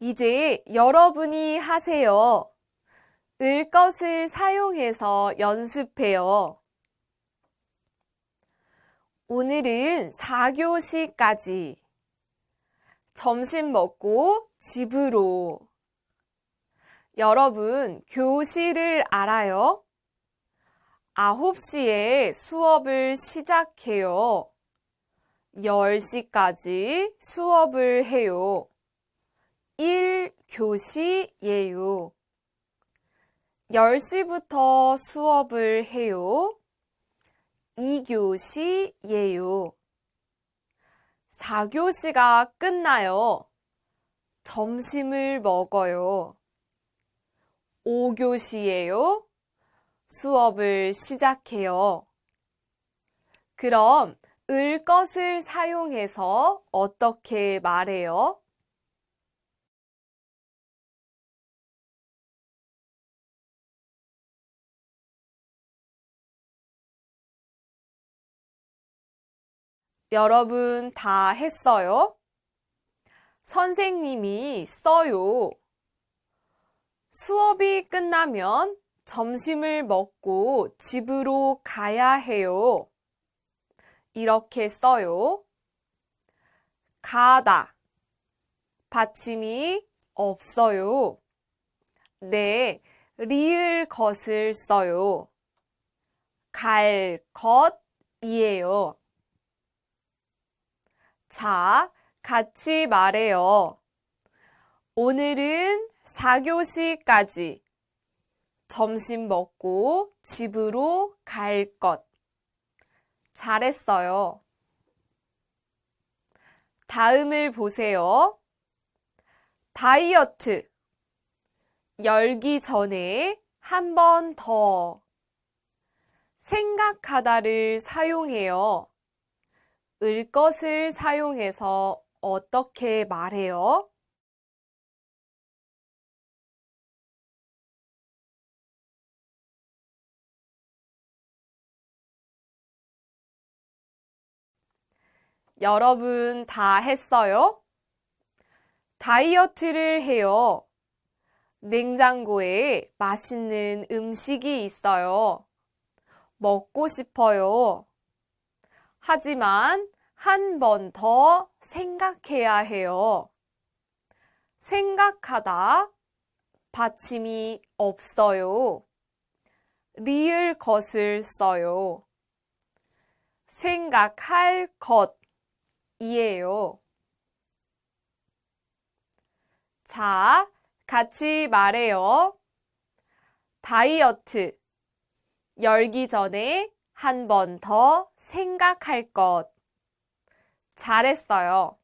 이제 여러분이 하세요. 을 것을 사용해서 연습해요. 오늘은 4교시까지. 점심 먹고 집으로. 여러분, 교실을 알아요? 9시에 수업을 시작해요. 10시까지 수업을 해요. 1교시예요. 10시부터 수업을 해요. 2교시예요. 4교시가 끝나요. 점심을 먹어요. 5교시예요. 수업을 시작해요. 그럼 을 것을 사용해서 어떻게 말해요? 여러분 다 했어요? 선생님이 써요. 수업이 끝나면 점심을 먹고 집으로 가야 해요. 이렇게 써요. 가다. 받침이 없어요. 네, 리을 것을 써요. 갈 것이에요. 자, 같이 말해요. 오늘은 4교시까지 점심 먹고 집으로 갈 것. 잘했어요. 다음을 보세요. 다이어트. 열기 전에 한 번 더. 생각하다를 사용해요. 을 것을 사용해서 어떻게 말해요? 여러분 다 했어요? 다이어트를 해요. 냉장고에 맛있는 음식이 있어요. 먹고 싶어요. 하지만 한 번 더 생각해야 해요. 생각하다 받침이 없어요. 리을 것을 써요. 생각할 것이에요. 자, 같이 말해요. 다이어트. 열기 전에 한 번 더 생각할 것. 잘했어요.